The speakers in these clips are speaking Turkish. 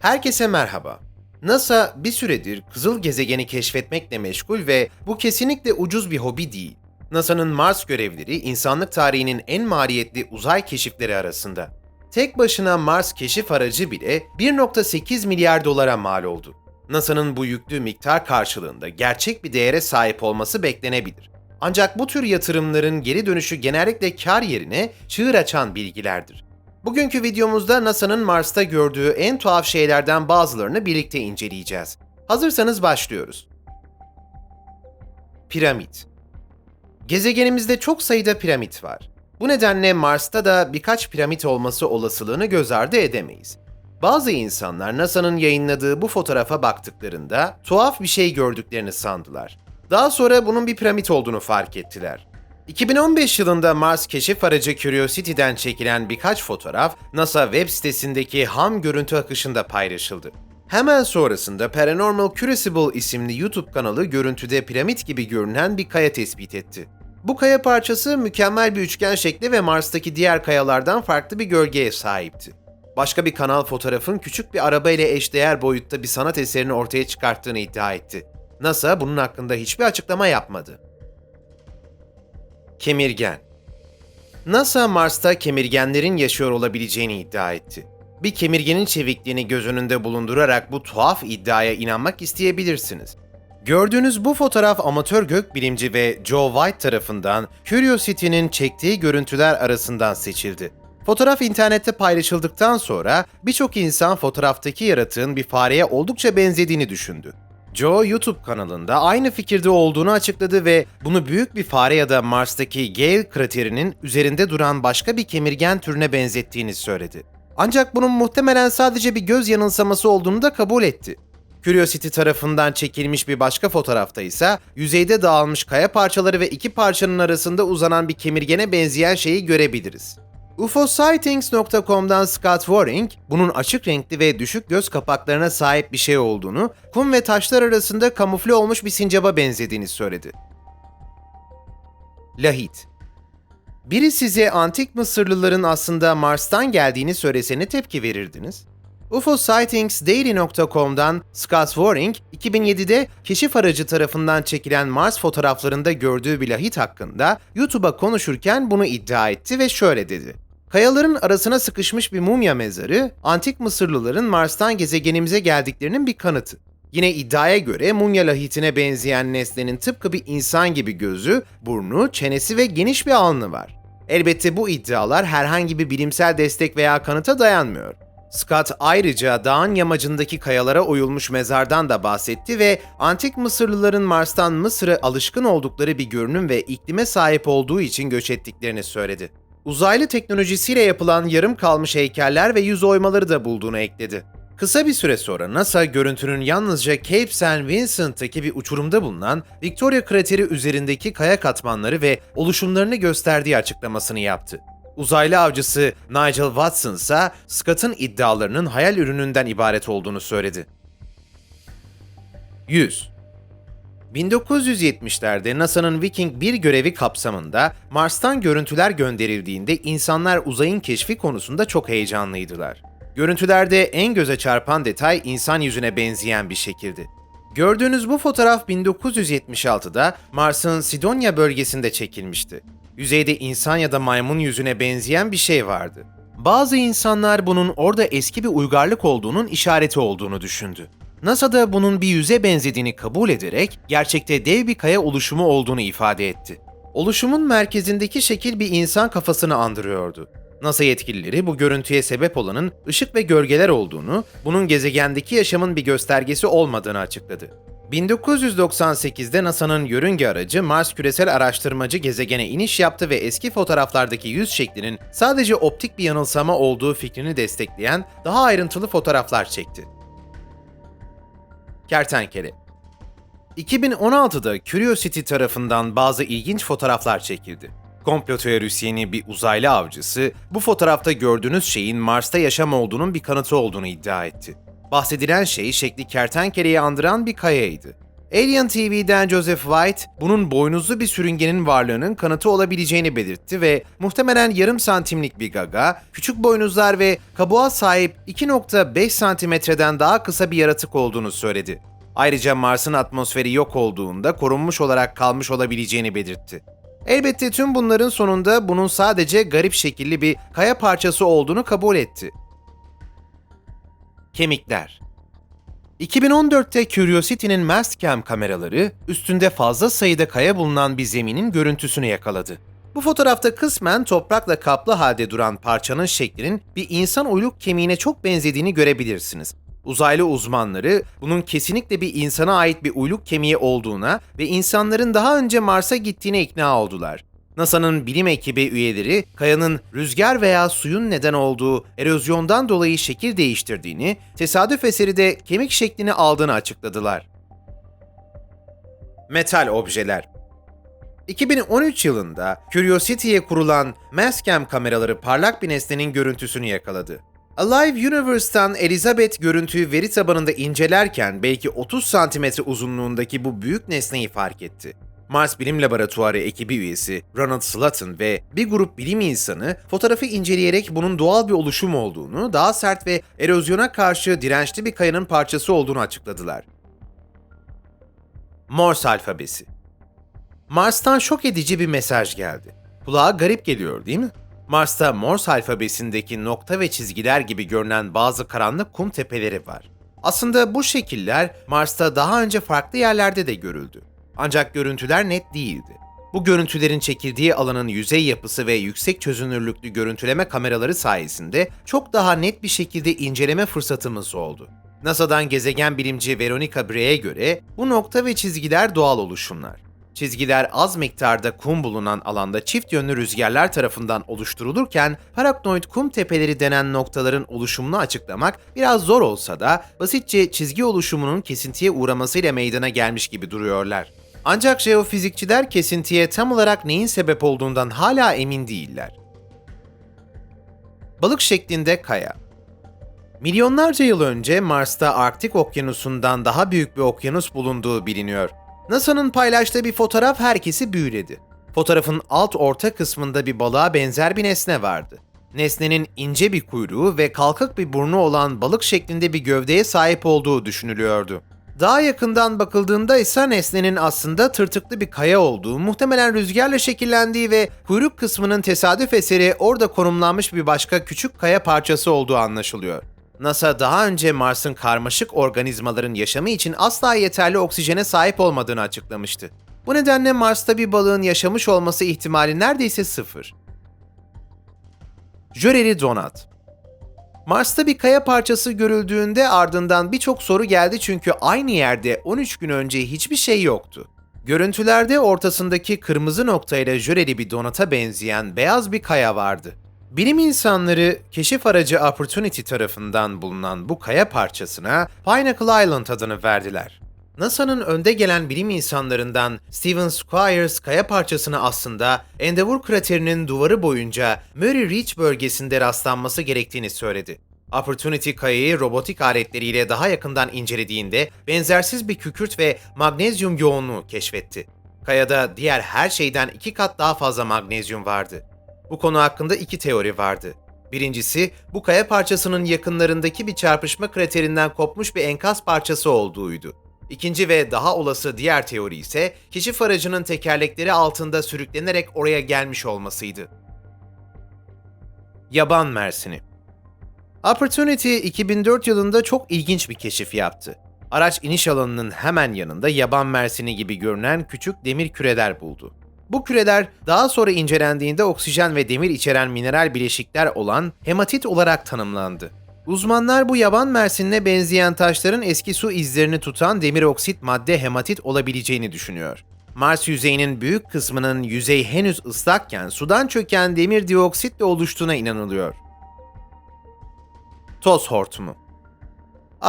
Herkese merhaba. NASA bir süredir kızıl gezegeni keşfetmekle meşgul ve bu kesinlikle ucuz bir hobi değil. NASA'nın Mars görevleri insanlık tarihinin en maliyetli uzay keşifleri arasında. Tek başına Mars keşif aracı bile 1.8 milyar dolara mal oldu. NASA'nın bu yüklü miktar karşılığında gerçek bir değere sahip olması beklenebilir. Ancak bu tür yatırımların geri dönüşü genellikle kar yerine çığır açan bilgilerdir. Bugünkü videomuzda NASA'nın Mars'ta gördüğü en tuhaf şeylerden bazılarını birlikte inceleyeceğiz. Hazırsanız başlıyoruz. Piramit Gezegenimizde çok sayıda piramit var. Bu nedenle Mars'ta da birkaç piramit olması olasılığını göz ardı edemeyiz. Bazı insanlar NASA'nın yayınladığı bu fotoğrafa baktıklarında tuhaf bir şey gördüklerini sandılar. Daha sonra bunun bir piramit olduğunu fark ettiler. 2015 yılında Mars keşif aracı Curiosity'den çekilen birkaç fotoğraf NASA web sitesindeki ham görüntü akışında paylaşıldı. Hemen sonrasında Paranormal Crucible isimli YouTube kanalı görüntüde piramit gibi görünen bir kaya tespit etti. Bu kaya parçası mükemmel bir üçgen şekli ve Mars'taki diğer kayalardan farklı bir gölgeye sahipti. Başka bir kanal fotoğrafın küçük bir araba ile eşdeğer boyutta bir sanat eserini ortaya çıkarttığını iddia etti. NASA bunun hakkında hiçbir açıklama yapmadı. Kemirgen NASA Mars'ta kemirgenlerin yaşıyor olabileceğini iddia etti. Bir kemirgenin çevikliğini göz önünde bulundurarak bu tuhaf iddiaya inanmak isteyebilirsiniz. Gördüğünüz bu fotoğraf amatör gökbilimci ve Joe White tarafından Curiosity'nin çektiği görüntüler arasından seçildi. Fotoğraf internette paylaşıldıktan sonra birçok insan fotoğraftaki yaratığın bir fareye oldukça benzediğini düşündü. Joe YouTube kanalında aynı fikirde olduğunu açıkladı ve bunu büyük bir fare ya da Mars'taki Gale kraterinin üzerinde duran başka bir kemirgen türüne benzettiğini söyledi. Ancak bunun muhtemelen sadece bir göz yanılsaması olduğunu da kabul etti. Curiosity tarafından çekilmiş bir başka fotoğrafta ise yüzeyde dağılmış kaya parçaları ve iki parçanın arasında uzanan bir kemirgene benzeyen şeyi görebiliriz. UFOsightings.com'dan Scott Waring, bunun açık renkli ve düşük göz kapaklarına sahip bir şey olduğunu, kum ve taşlar arasında kamufle olmuş bir sincaba benzediğini söyledi. Lahit Biri size antik Mısırlıların aslında Mars'tan geldiğini söylesene tepki verirdiniz. UFOsightsDaily.com'dan Scott Waring, 2007'de keşif aracı tarafından çekilen Mars fotoğraflarında gördüğü bir lahit hakkında YouTube'a konuşurken bunu iddia etti ve şöyle dedi. Kayaların arasına sıkışmış bir mumya mezarı, antik Mısırlıların Mars'tan gezegenimize geldiklerinin bir kanıtı. Yine iddiaya göre mumya lahitine benzeyen nesnenin tıpkı bir insan gibi gözü, burnu, çenesi ve geniş bir alnı var. Elbette bu iddialar herhangi bir bilimsel destek veya kanıta dayanmıyor. Scott ayrıca dağın yamacındaki kayalara oyulmuş mezardan da bahsetti ve antik Mısırlıların Mars'tan Mısır'a alışkın oldukları bir görünüm ve iklime sahip olduğu için göç ettiklerini söyledi. Uzaylı teknolojisiyle yapılan yarım kalmış heykeller ve yüz oymaları da bulduğunu ekledi. Kısa bir süre sonra NASA görüntünün yalnızca Cape St. Vincent'taki bir uçurumda bulunan Victoria krateri üzerindeki kaya katmanları ve oluşumlarını gösterdiği açıklamasını yaptı. Uzaylı avcısı Nigel Watson ise Scott'ın iddialarının hayal ürününden ibaret olduğunu söyledi. 100. 1970'lerde NASA'nın Viking 1 görevi kapsamında Mars'tan görüntüler gönderildiğinde insanlar uzayın keşfi konusunda çok heyecanlıydılar. Görüntülerde en göze çarpan detay insan yüzüne benzeyen bir şekildi. Gördüğünüz bu fotoğraf 1976'da Mars'ın Sidonia bölgesinde çekilmişti. Yüzeyde insan ya da maymun yüzüne benzeyen bir şey vardı. Bazı insanlar bunun orada eski bir uygarlık olduğunun işareti olduğunu düşündü. NASA da bunun bir yüze benzediğini kabul ederek gerçekte dev bir kaya oluşumu olduğunu ifade etti. Oluşumun merkezindeki şekil bir insan kafasını andırıyordu. NASA yetkilileri bu görüntüye sebep olanın ışık ve gölgeler olduğunu, bunun gezegendeki yaşamın bir göstergesi olmadığını açıkladı. 1998'de NASA'nın yörünge aracı Mars Küresel Araştırmacı gezegene iniş yaptı ve eski fotoğraflardaki yüz şeklinin sadece optik bir yanılsama olduğu fikrini destekleyen daha ayrıntılı fotoğraflar çekti. Kertenkele 2016'da Curiosity tarafından bazı ilginç fotoğraflar çekildi. Komplo teorisyeni bir uzaylı avcısı bu fotoğrafta gördüğünüz şeyin Mars'ta yaşam olduğunun bir kanıtı olduğunu iddia etti. Bahsedilen şey şekli kertenkeleyi andıran bir kayaydı. Alien TV'den Joseph White, bunun boynuzlu bir sürüngenin varlığının kanıtı olabileceğini belirtti ve muhtemelen yarım santimlik bir gaga, küçük boynuzlar ve kabuğa sahip 2.5 santimetreden daha kısa bir yaratık olduğunu söyledi. Ayrıca Mars'ın atmosferi yok olduğunda korunmuş olarak kalmış olabileceğini belirtti. Elbette tüm bunların sonunda bunun sadece garip şekilli bir kaya parçası olduğunu kabul etti. Kemikler 2014'te Curiosity'nin Mastcam kameraları üstünde fazla sayıda kaya bulunan bir zeminin görüntüsünü yakaladı. Bu fotoğrafta kısmen toprakla kaplı halde duran parçanın şeklinin bir insan uyluk kemiğine çok benzediğini görebilirsiniz. Uzaylı uzmanları bunun kesinlikle bir insana ait bir uyluk kemiği olduğuna ve insanların daha önce Mars'a gittiğine ikna oldular. NASA'nın bilim ekibi üyeleri kayanın rüzgar veya suyun neden olduğu erozyondan dolayı şekil değiştirdiğini, tesadüf eseri de kemik şeklini aldığını açıkladılar. Metal objeler 2013 yılında Curiosity'ye kurulan Mastcam kameraları parlak bir nesnenin görüntüsünü yakaladı. Alive Universe'tan Elizabeth görüntüyü veri tabanında incelerken belki 30 santimetre uzunluğundaki bu büyük nesneyi fark etti. Mars Bilim Laboratuvarı ekibi üyesi Ronald Slatton ve bir grup bilim insanı fotoğrafı inceleyerek bunun doğal bir oluşum olduğunu, daha sert ve erozyona karşı dirençli bir kayanın parçası olduğunu açıkladılar. Morse alfabesi Mars'tan şok edici bir mesaj geldi. Kulağa garip geliyor değil mi? Mars'ta Morse alfabesindeki nokta ve çizgiler gibi görünen bazı karanlık kum tepeleri var. Aslında bu şekiller Mars'ta daha önce farklı yerlerde de görüldü. Ancak görüntüler net değildi. Bu görüntülerin çekildiği alanın yüzey yapısı ve yüksek çözünürlüklü görüntüleme kameraları sayesinde çok daha net bir şekilde inceleme fırsatımız oldu. NASA'dan gezegen bilimci Veronica Bray'e göre bu nokta ve çizgiler doğal oluşumlar. Çizgiler az miktarda kum bulunan alanda çift yönlü rüzgarlar tarafından oluşturulurken paraknoid kum tepeleri denen noktaların oluşumunu açıklamak biraz zor olsa da basitçe çizgi oluşumunun kesintiye uğramasıyla meydana gelmiş gibi duruyorlar. Ancak jeofizikçiler kesintiye tam olarak neyin sebep olduğundan hala emin değiller. Balık şeklinde kaya Milyonlarca yıl önce Mars'ta Arktik Okyanusu'ndan daha büyük bir okyanus bulunduğu biliniyor. NASA'nın paylaştığı bir fotoğraf herkesi büyüledi. Fotoğrafın alt orta kısmında bir balığa benzer bir nesne vardı. Nesnenin ince bir kuyruğu ve kalkık bir burnu olan balık şeklinde bir gövdeye sahip olduğu düşünülüyordu. Daha yakından bakıldığında ise nesnenin aslında tırtıklı bir kaya olduğu, muhtemelen rüzgarla şekillendiği ve kuyruk kısmının tesadüf eseri orada konumlanmış bir başka küçük kaya parçası olduğu anlaşılıyor. NASA daha önce Mars'ın karmaşık organizmaların yaşamı için asla yeterli oksijene sahip olmadığını açıklamıştı. Bu nedenle Mars'ta bir balığın yaşamış olması ihtimali neredeyse sıfır. Jöreli donat Mars'ta bir kaya parçası görüldüğünde ardından birçok soru geldi çünkü aynı yerde 13 gün önce hiçbir şey yoktu. Görüntülerde ortasındaki kırmızı noktayla jöreli bir donata benzeyen beyaz bir kaya vardı. Bilim insanları keşif aracı Opportunity tarafından bulunan bu kaya parçasına Pinnacle Island adını verdiler. NASA'nın önde gelen bilim insanlarından Steven Squires kaya parçasını aslında Endeavour kraterinin duvarı boyunca Murray Reach bölgesinde rastlanması gerektiğini söyledi. Opportunity kayayı robotik aletleriyle daha yakından incelediğinde benzersiz bir kükürt ve magnezyum yoğunluğu keşfetti. Kayada diğer her şeyden iki kat daha fazla magnezyum vardı. Bu konu hakkında iki teori vardı. Birincisi, bu kaya parçasının yakınlarındaki bir çarpışma kraterinden kopmuş bir enkaz parçası olduğuydu. İkinci ve daha olası diğer teori ise keşif aracının tekerlekleri altında sürüklenerek oraya gelmiş olmasıydı. Yaban mersini Opportunity 2004 yılında çok ilginç bir keşif yaptı. Araç iniş alanının hemen yanında yaban mersini gibi görünen küçük demir küreler buldu. Bu küreler daha sonra incelendiğinde oksijen ve demir içeren mineral bileşikler olan hematit olarak tanımlandı. Uzmanlar bu yaban mersinine benzeyen taşların eski su izlerini tutan demir oksit madde hematit olabileceğini düşünüyor. Mars yüzeyinin büyük kısmının yüzey henüz ıslakken sudan çöken demir dioksitle oluştuğuna inanılıyor. Toz hortumu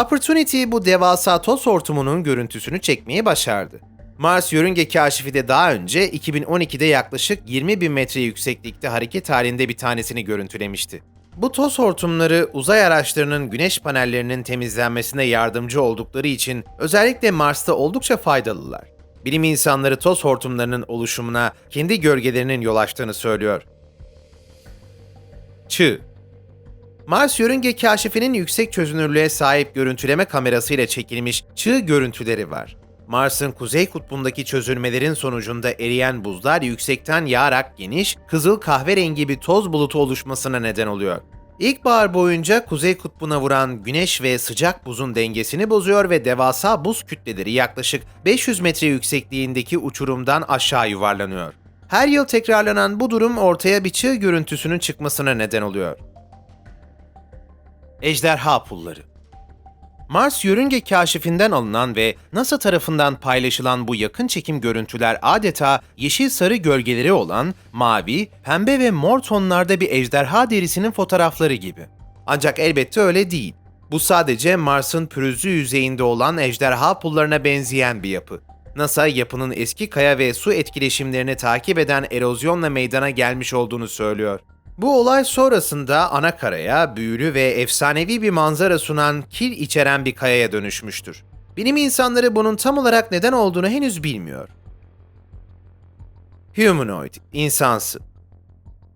Opportunity bu devasa toz hortumunun görüntüsünü çekmeyi başardı. Mars yörünge kaşifi de daha önce 2012'de yaklaşık 20 bin metre yükseklikte hareket halinde bir tanesini görüntülemişti. Bu toz hortumları uzay araçlarının güneş panellerinin temizlenmesine yardımcı oldukları için özellikle Mars'ta oldukça faydalılar. Bilim insanları toz hortumlarının oluşumuna kendi gölgelerinin yol açtığını söylüyor. Çığ Mars yörünge kaşifinin yüksek çözünürlüğe sahip görüntüleme kamerasıyla çekilmiş çığ görüntüleri var. Mars'ın kuzey kutbundaki çözülmelerin sonucunda eriyen buzlar yüksekten yağarak geniş, kızıl kahverengi bir toz bulutu oluşmasına neden oluyor. İlkbahar boyunca kuzey kutbuna vuran güneş ve sıcak buzun dengesini bozuyor ve devasa buz kütleleri yaklaşık 500 metre yüksekliğindeki uçurumdan aşağı yuvarlanıyor. Her yıl tekrarlanan bu durum ortaya bir çığ görüntüsünün çıkmasına neden oluyor. Ejderha pulları Mars yörünge kaşifinden alınan ve NASA tarafından paylaşılan bu yakın çekim görüntüler adeta yeşil sarı gölgeleri olan mavi, pembe ve mor tonlarda bir ejderha derisinin fotoğrafları gibi. Ancak elbette öyle değil. Bu sadece Mars'ın pürüzlü yüzeyinde olan ejderha pullarına benzeyen bir yapı. NASA yapının eski kaya ve su etkileşimlerini takip eden erozyonla meydana gelmiş olduğunu söylüyor. Bu olay sonrasında ana karaya büyülü ve efsanevi bir manzara sunan kil içeren bir kayaya dönüşmüştür. Bilim insanları bunun tam olarak neden olduğunu henüz bilmiyor. Humanoid, insansı.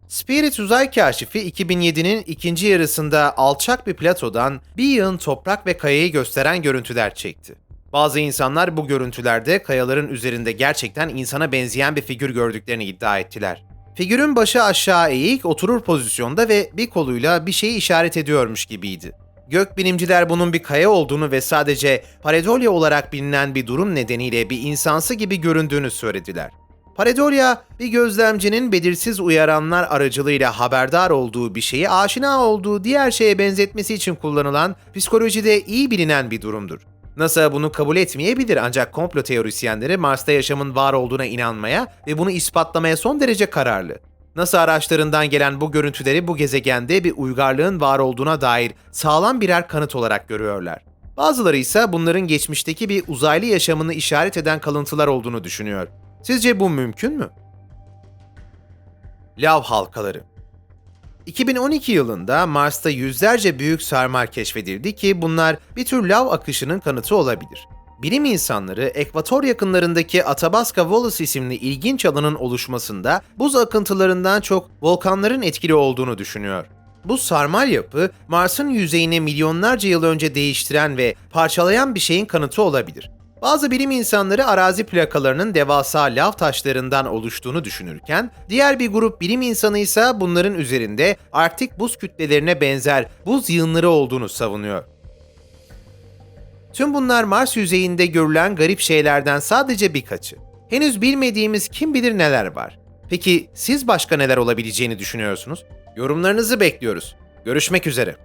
Spirit uzay kaşifi 2007'nin ikinci yarısında alçak bir platodan bir yığın toprak ve kayayı gösteren görüntüler çekti. Bazı insanlar bu görüntülerde kayaların üzerinde gerçekten insana benzeyen bir figür gördüklerini iddia ettiler. Figürün başı aşağı eğik oturur pozisyonda ve bir koluyla bir şeyi işaret ediyormuş gibiydi. Gökbilimciler bunun bir kaya olduğunu ve sadece paredolya olarak bilinen bir durum nedeniyle bir insansı gibi göründüğünü söylediler. Paredolya, bir gözlemcinin belirsiz uyaranlar aracılığıyla haberdar olduğu bir şeyi aşina olduğu diğer şeye benzetmesi için kullanılan psikolojide iyi bilinen bir durumdur. NASA bunu kabul etmeyebilir ancak komplo teorisyenleri Mars'ta yaşamın var olduğuna inanmaya ve bunu ispatlamaya son derece kararlı. NASA araçlarından gelen bu görüntüleri bu gezegende bir uygarlığın var olduğuna dair sağlam birer kanıt olarak görüyorlar. Bazıları ise bunların geçmişteki bir uzaylı yaşamını işaret eden kalıntılar olduğunu düşünüyor. Sizce bu mümkün mü? Lav halkaları 2012 yılında Mars'ta yüzlerce büyük sarmal keşfedildi ki bunlar bir tür lav akışının kanıtı olabilir. Bilim insanları ekvator yakınlarındaki Athabasca Wallace isimli ilginç alanın oluşmasında buz akıntılarından çok volkanların etkili olduğunu düşünüyor. Bu sarmal yapı Mars'ın yüzeyini milyonlarca yıl önce değiştiren ve parçalayan bir şeyin kanıtı olabilir. Bazı bilim insanları arazi plakalarının devasa lav taşlarından oluştuğunu düşünürken, diğer bir grup bilim insanı ise bunların üzerinde Arktik buz kütlelerine benzer buz yığınları olduğunu savunuyor. Tüm bunlar Mars yüzeyinde görülen garip şeylerden sadece birkaçı. Henüz bilmediğimiz kim bilir neler var. Peki siz başka neler olabileceğini düşünüyorsunuz? Yorumlarınızı bekliyoruz. Görüşmek üzere.